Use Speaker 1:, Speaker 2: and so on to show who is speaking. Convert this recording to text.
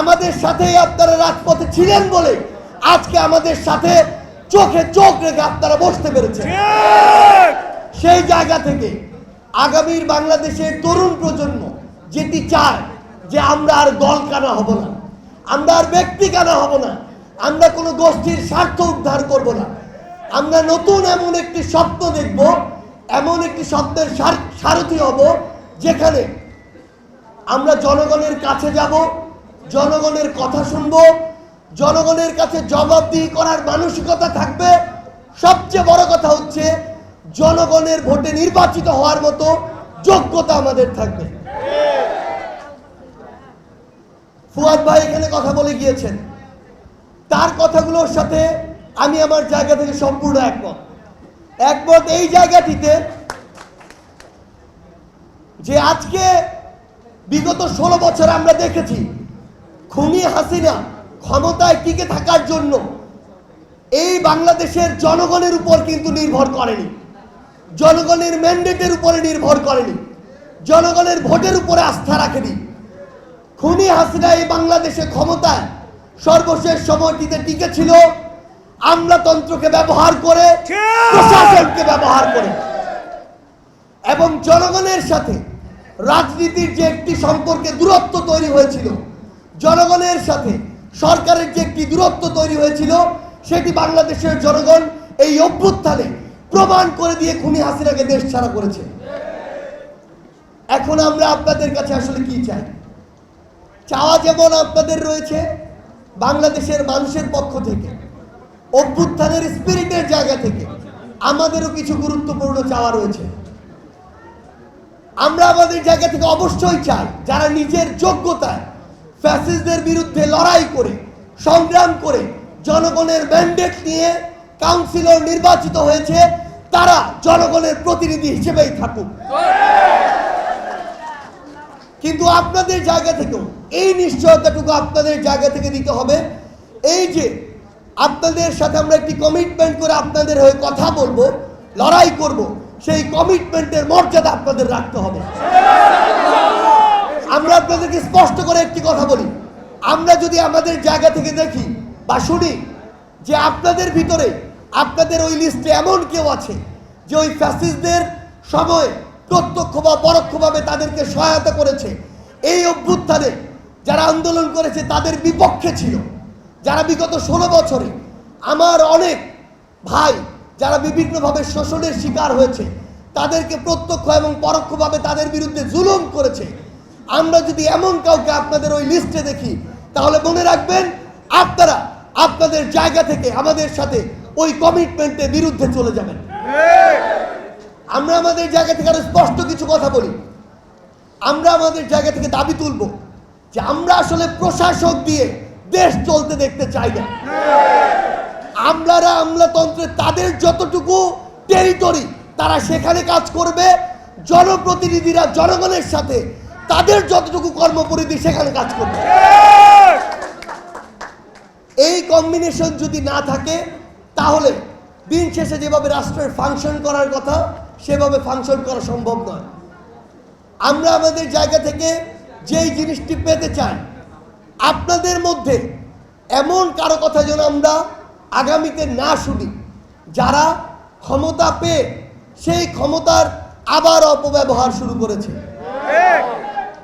Speaker 1: আমাদের সাথেই আপনারা রাজপথে ছিলেন বলে আজকে আমাদের সাথে চোখে চোখ রেখে আপনারা বসতে পেরেছেন। সেই জায়গা থেকে আগামীর বাংলাদেশের তরুণ প্রজন্ম যেটি চায় যে আমরা আর দল কানা হব না আমরা আর ব্যক্তি কানা হব না আমরা কোনো গোষ্ঠীর স্বার্থ উদ্ধার করব না। আমরা নতুন এমন একটি স্বপ্ন দেখব এমন একটি স্বপ্নের সার- সারথি হব যেখানে আমরা জনগণের কাছে যাব জনগণের কথা শুনব, জনগণের কাছে জবাবদিহি করার মানসিকতা থাকবে। সবচেয়ে বড় কথা হচ্ছে, জনগণের ভোটে নির্বাচিত হওয়ার মতো যোগ্যতা আমাদের থাকবে। ফুয়াদ ভাই এখানে কথা বলে গিয়েছেন। তার কথাগুলোর সাথে আমি আমার জায়গা থেকে সম্পূর্ণ একমত। একমত এই জায়গাটিতে যে আজকে বিগত ষোলো বছর আমরা দেখেছি খুনি হাসিনা ক্ষমতায় টিকে থাকার জন্য এই বাংলাদেশের জনগণের উপর কিন্তু নির্ভর করেনি। জনগণের ম্যান্ডেটের উপরে নির্ভর করেনি। জনগণের ভোটের উপরে আস্থা রাখেনি। খুনি হাসিনা এই বাংলাদেশে ক্ষমতায় সর্বশেষ সময়টিতে টিকে ছিল আমলাতন্ত্রকে ব্যবহার করে প্রশাসনকে ব্যবহার করে। এবং জনগণের সাথে রাজনীতির যে একটি সম্পর্কে দূরত্ব তৈরি হয়েছিল জনগণের সাথে সরকারের যে একটি দূরত্ব তৈরি হয়েছিল, সেটি বাংলাদেশের জনগণ এই অভ্যুত্থানে প্রমাণ করে দিয়ে খুনি হাসিনাকে দেশ ছাড়া করেছে। এখন আমরা আপনাদের কাছে আসলে কি চাই? চাওয়া যেমন আপনাদের রয়েছে, বাংলাদেশের মানুষের পক্ষ থেকে, অভ্যুত্থানের স্পিরিটের জায়গা থেকে আমাদেরও কিছু গুরুত্বপূর্ণ চাওয়া রয়েছে। আমরা আমাদের জায়গা থেকে অবশ্যই চাই, যারা নিজের যোগ্যতায় ফ্যাসিস্টদের বিরুদ্ধে লড়াই করে, সংগ্রাম করে, জনগণের ম্যান্ডেট নিয়ে কাউন্সিলর নির্বাচিত হয়েছে, তারা জনগণের প্রতিনিধি হিসেবেই থাকুক। কিন্তু আপনাদের জায়গা থেকেও, এই নিশ্চয়তাটুকু আপনাদের জায়গা থেকে দিতে হবে, এই যে আপনাদের সাথে আমরা একটি কমিটমেন্ট করে আপনাদের হয়ে কথা বলব, লড়াই করব, সেই কমিটমেন্টের মর্যাদা আপনাদের রাখতে হবে। আমরা আপনাদেরকে স্পষ্ট করে একটি কথা বলি। আমরা যদি আমাদের জায়গা থেকে দেখি বা শুনি যে আপনাদের ভিতরে, আপনাদের ওই লিস্টে এমন কেউ আছে যে ওই ফ্যাসিস্টদের সময় প্রত্যক্ষ বা পরোক্ষভাবে তাদেরকে সহায়তা করেছে, এই অভ্যুত্থানে যারা আন্দোলন করেছে তাদের বিপক্ষে ছিল। যারা বিগত ষোলো বছরে আমার অনেক ভাই যারা বিভিন্নভাবে শোষণের শিকার হয়েছে, তাদেরকে প্রত্যক্ষ এবং পরোক্ষভাবে তাদের বিরুদ্ধে জুলুম করেছে আমরা যদি এমন কাউকে আপনাদের ওই লিস্টে দেখি, তাহলে মনে রাখবেন আপনারা আপনাদের জায়গা থেকে আমাদের সাথে ওই কমিটমেন্টের বিরুদ্ধে চলে যাবেন। আমরা আমাদের জায়গা থেকে আরও স্পষ্ট কিছু কথা বলি। আমরা আমাদের জায়গা থেকে দাবি তুলব যে আমরা আসলে প্রশাসক দিয়ে দেশ চলতে দেখতে চাই না। আমলারা আমলাতন্ত্রে তাদের যতটুকু টেরিটরি তারা সেখানে কাজ করবে। জনপ্রতিনিধিরা জনগণের সাথে তাদের যতটুকু কর্ম কর্মপরিধি সেখানে কাজ করবে। এই কম্বিনেশন যদি না থাকে, তাহলে দিন শেষে যেভাবে রাষ্ট্রের ফাংশন করার কথা, সেভাবে ফাংশন করা সম্ভব নয়। আমরা আমাদের জায়গা থেকে যেই জিনিসটি পেতে চাই, আপনাদের মধ্যে এমন কারও কথা যেন আমরা আগামীতে না শুনি, যারা ক্ষমতা পেয়ে সেই ক্ষমতার আবার অপব্যবহার শুরু করেছে।